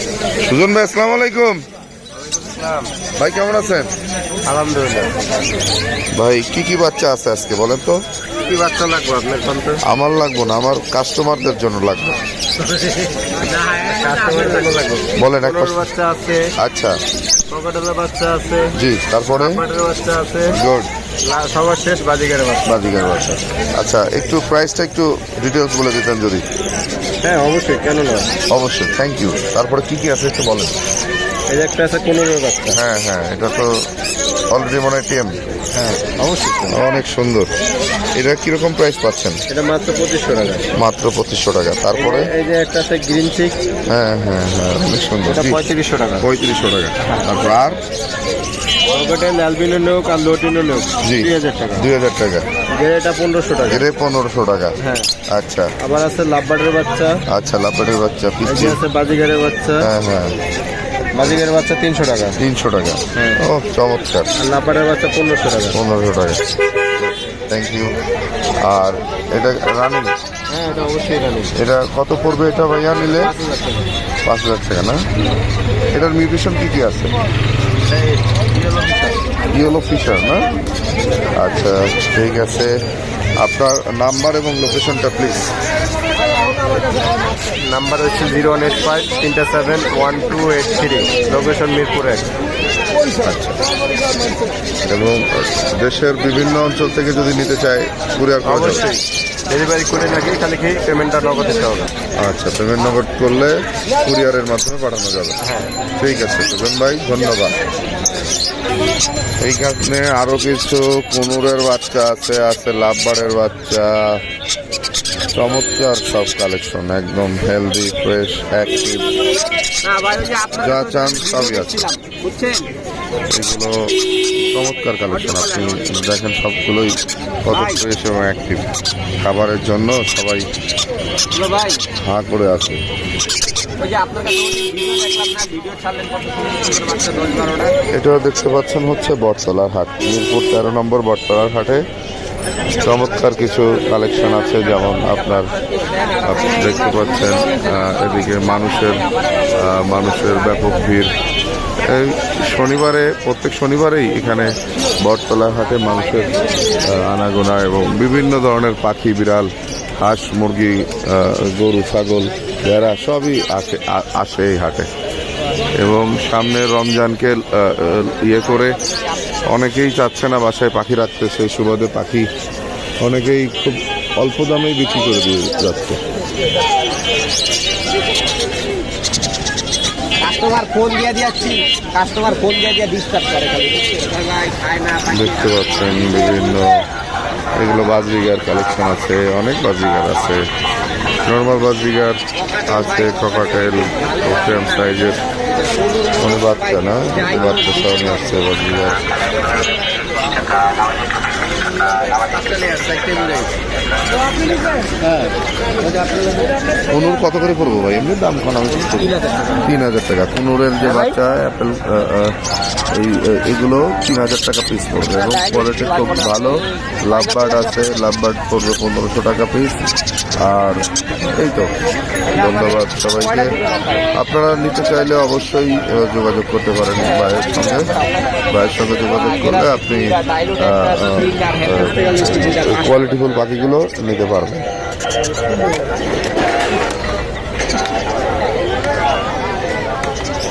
সুজন ভাই আসসালামু আলাইকুম। ভাই কেমন আছেন? আলহামদুলিল্লাহ। ভাই কি কি বাচ্চা আছে আজকে বলেন তো? কি বাচ্চা লাগবে আপনার আমার লাগবো না আমার কাস্টমারদের জন্য লাগবে। বলেন এক বাচ্চা আছে। আচ্ছা। বাচ্চা আছে। জি তারপরে? বাচ্চা আছে। গুড। সবার শেষ বাজিগারের বাচ্চা বাজিকার বাচ্চা আচ্ছা একটু প্রাইসটা একটু ডিটেলস বলে দিতেন যদি। হ্যাঁ অবশ্যই কেন না? অবশ্যই থ্যাংক ইউ তারপরে কি কি আছে একটু বলেন। এই একটা আছে কোনোর বাচ্চা। হ্যাঁ হ্যাঁ এটা তো অলরেডি মনে হয় টিএম হ্যাঁ অবশ্যই অনেক সুন্দর। এটা কীরকম প্রাইস পাচ্ছেন? এটা মাত্র পঁচিশশো টাকা। মাত্র পঁচিশশো টাকা। তারপরে? এই যে একটা আছে গ্রিন চিক হ্যাঁ হ্যাঁ হ্যাঁ অনেক সুন্দর। এটা পঁয়ত্রিশশো টাকা। পঁয়ত্রিশশো টাকা। তারপর আর? পকেটে অ্যালবিনো আর লোটিনো লোক জি। দুই হাজার টাকা। দুই হাজার টাকা। এর এটা পনেরোশো টাকা। এর পনেরোশো টাকা। হ্যাঁ। আচ্ছা। আবার আছে লাভবার্ডের বাচ্চা। আচ্ছা লাপেটের বাচ্চা এই আছে বাজিগারের বাচ্চা। হ্যাঁ হ্যাঁ। বাজিগারের বাচ্চা তিনশো টাকা। তিনশো টাকা। হ্যাঁ। ও চমৎকার। লাভবার্ডের বাচ্চা পনেরোশো টাকা। পনেরোশো টাকা। থ্যাংক ইউ আর এটা রানিং? হ্যাঁ এটা অবশ্যই এটা কত পড়বে এটা ভাইয়া নিলে পাঁচ হাজার টাকা। না? এটার মিউটেশন কি কি আছে? ইয়েলো ফিশার না? আচ্ছা ঠিক আছে। আপনার নাম্বার এবং লোকেশনটা প্লিজ নাম্বার হচ্ছে জিরো ওয়ান এইট ফাইভ তিনটা seven one two eight three. Location Mirpur এক। আচ্ছা। এবং দেশের বিভিন্ন অঞ্চল থেকে যদি নিতে চায় কুরিয়ার করা অবশ্যই। ডেলিভারি করে থাকি খালি কি পেমেন্টটা নগদ দিতে হবে? আচ্ছা পেমেন্ট নগদ করলে কুরিয়ারের মাধ্যমে পাঠানো যাবে। ঠিক আছে সুজন ভাই ধন্যবাদ। এইখানে আরও কিছু কুনুরের বাচ্চা আছে আছে লাভবারের বাচ্চা চমৎকার সব কালেকশন একদম হেলদি ফ্রেশ অ্যাক্টিভ যা চান সবই আছে। এগুলো চমৎকার কালেকশন আপনি দেখেন সবগুলোই কত ফ্রেশ এবং অ্যাক্টিভ খাবারের জন্য সবাই হাঁ করে আছে এটাও দেখতে পাচ্ছেন হচ্ছে বটতলার হাট মিরপুর তেরো নম্বর বটতলার হাটে চমৎকার কিছু কালেকশন আছে, যেমন আপনার, আপনি দেখতে পাচ্ছেন এদিকে মানুষের মানুষের ব্যাপক ভিড়। এই শনিবারে, প্রত্যেক শনিবারেই এখানে বটতলার হাটে মানুষের আনাগোনা এবং বিভিন্ন ধরনের পাখি, বিড়াল, হাঁস, মুরগি গরু, ছাগল, ভেড়া সবই আসে আসে এই হাটে। এবং সামনে রমজানকে ইয়ে করে অনেকেই চাচ্ছে না বাসায় পাখি রাখতে সেই সুবাদে পাখি অনেকেই খুব অল্প দামেই বিক্রি করে দিয়ে যাচ্ছে। কাস্টমার ফোন দিয়ে কাস্টমার ফোন দিয়ে দিয়ে ডিস্টার্ব করে খালি। দেখতে পাচ্ছেন বিভিন্ন এগুলো বাজরিগার কালেকশন আছে অনেক বাজরিগার আছে। নর্মাল বাজরিগার আছে ককাটেল ফ্রেম সাইজের কোনো বাচ্চা না বাচ্চা আসছে বাজরিগার কুনুর কত করে পড়ব ভাই? এমনি দাম কোন আমি তিন হাজার টাকা। কুনুরের যে বাচ্চা, অ্যাপেল এই এগুলো তিন হাজার টাকা পিস পড়বে। এবং কোয়ালিটি খুব ভালো। লাভবার্ড আছে, লাভবার্ড পড়বে পনেরোশো টাকা পিস আর এই তো, ধন্যবাদ সবাইকে। আপনারা নিতে চাইলে অবশ্যই যোগাযোগ করতে পারেন ভাইয়ের সঙ্গে। ভাইয়ের সঙ্গে যোগাযোগ করলে আপনি কোয়ালিটিফুল পাখিগুলো নিতে পারবেন।